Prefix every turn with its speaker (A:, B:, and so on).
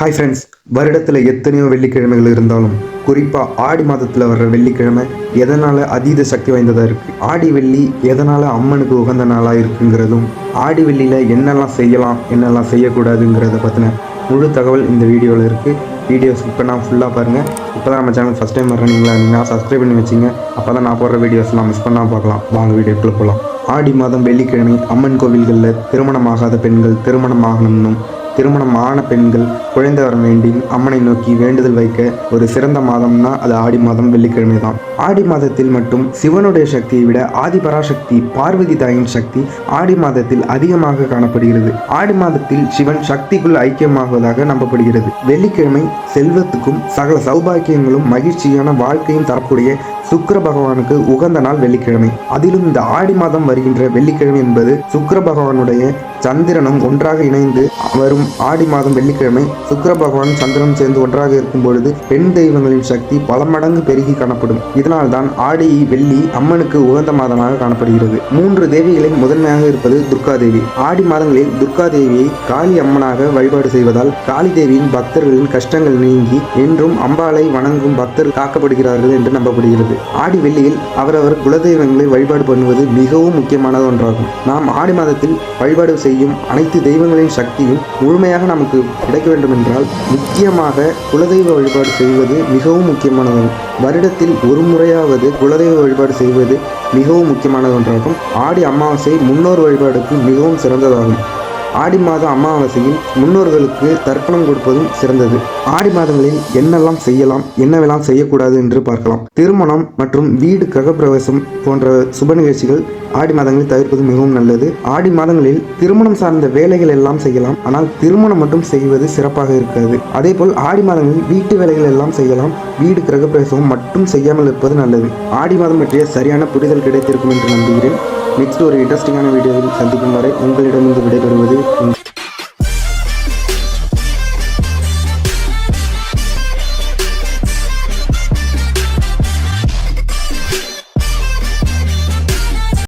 A: Hi friends வருடத்தில் எத்தனையோ வெள்ளிக்கிழமைகள் இருந்தாலும் குறிப்பாக ஆடி மாதத்தில் வர்ற வெள்ளிக்கிழமை எதனால் அதீத சக்தி வாய்ந்ததாக இருக்குது ஆடி வெள்ளி எதனால் அம்மனுக்கு உகந்த நாளாக இருக்குங்கிறதும் ஆடி வெள்ளியில் என்னெல்லாம் செய்யலாம் என்னெல்லாம் செய்யக்கூடாதுங்கிறத பற்றின முழு தகவல் இந்த வீடியோவில் இருக்குது வீடியோ ஸ்கிப் பண்ணால் ஃபுல்லாக பாருங்கள் இப்போ தான் நம்ம சேனல் ஃபஸ்ட் டைம் வர்றீங்களா? நீங்கள் சப்ஸ்கிரைப் பண்ணி வச்சிங்க. அப்போ தான் நான் போடுற வீடியோஸ்லாம் மிஸ் பண்ணால் பார்க்கலாம். வாங்க வீடியோக்குள்ளே போகலாம் ஆடி மாதம் வெள்ளிக்கிழமை அம்மன் கோவில்களில் திருமணமாகாத பெண்கள் திருமணம் ஆகணும்னும் திருமணம் ஆன பெண்கள் குழந்தை வர வேண்டி அம்மனை நோக்கி வேண்டுதல் வைக்க ஒரு சிறந்த மாதம்னா அது ஆடி மாதம் வெள்ளிக்கிழமை தான் ஆடி மாதத்தில் மட்டும் சிவனுடைய சக்தியை விட ஆதிபராசக்தி பார்வதி தாயின் சக்தி ஆடி மாதத்தில் அதிகமாக காணப்படுகிறது. ஆடி மாதத்தில் சிவன் சக்திக்குள் ஐக்கியமாகுவதாக நம்பப்படுகிறது. வெள்ளிக்கிழமை செல்வத்துக்கும் சகல சௌபாக்கியங்களும் மகிழ்ச்சியான வாழ்க்கையும் தரக்கூடிய சுக்கர பகவானுக்கு உகந்த நாள் வெள்ளிக்கிழமை. அதிலும் இந்த ஆடி மாதம் வருகின்ற வெள்ளிக்கிழமை என்பது சுக்கர பகவானுடைய சந்திரனும் ஒன்றாக இணைந்து வரும் ஆடி மாதம் வெள்ளிக்கிழமை சுக்கர பகவான் சந்திரன் சேர்ந்து ஒன்றாக இருக்கும் பொழுது பெண் தெய்வங்களின் சக்தி பல மடங்கு பெருகி காணப்படும். இதனால் தான் ஆடி வெள்ளி அம்மனுக்கு உகந்த மாதமாக காணப்படுகிறது. மூன்று தேவிகளில் முதன்மையாக இருப்பது துர்கா தேவி ஆடி மாதங்களில் துர்கா தேவியை காளி அம்மனாக வழிபாடு செய்வதால் காளி தேவியின் பக்தர்களின் கஷ்டங்கள் நீங்கி என்றும் அம்பாளை வணங்கும் பக்தர் காக்கப்படுகிறார்கள் என்று நம்பப்படுகிறது. ஆடி வெள்ளியில் அவரவர் குலதெய்வங்களை வழிபாடு பண்ணுவது மிகவும் முக்கியமானது ஒன்றாகும். நாம் ஆடி மாதத்தில் வழிபாடு செய்யும் அனைத்து தெய்வங்களின் சக்தியும் முழுமையாக நமக்கு கிடைக்க வேண்டும் என்றால் முக்கியமாக குலதெய்வ வழிபாடு செய்வது மிகவும் முக்கியமானதாகும் வருடத்தில் ஒரு முறையாவது குலதெய்வ வழிபாடு செய்வது மிகவும் முக்கியமானது ஒன்றாகும். ஆடி அமாவாசை முன்னோர் வழிபாடுக்கு மிகவும் சிறந்ததாகும். ஆடி மாத அமாவாசையில் முன்னோர்களுக்கு தர்ப்பணம் கொடுப்பதும் சிறந்தது. ஆடி மாதங்களில் என்னெல்லாம் செய்யலாம் என்னவெல்லாம் செய்யக்கூடாது என்று பார்க்கலாம். திருமணம் மற்றும் வீடு கிரகப்பிரவேசம் போன்ற சுப நிகழ்ச்சிகள் ஆடி மாதங்களில் தவிர்ப்பது மிகவும் நல்லது. ஆடி மாதங்களில் திருமணம் சார்ந்த வேலைகள் எல்லாம் செய்யலாம் ஆனால் திருமணம் மட்டும் செய்வது சிறப்பாக இருக்காது. அதே போல் ஆடி மாதங்களில் வீட்டு வேலைகள் எல்லாம் செய்யலாம் வீடு கிரகப்பிரவேசம் மட்டும் செய்யாமல் இருப்பது நல்லது. ஆடி மாதம் பற்றிய சரியான புரிதல் கிடைத்திருக்கும் என்று நம்புகிறேன். நெக்ஸ்ட் ஒரு இன்ட்ரெஸ்டிங்கான வீடியோவில் சந்திக்கும் வரை உங்களிடமிருந்து விடைபெறுவது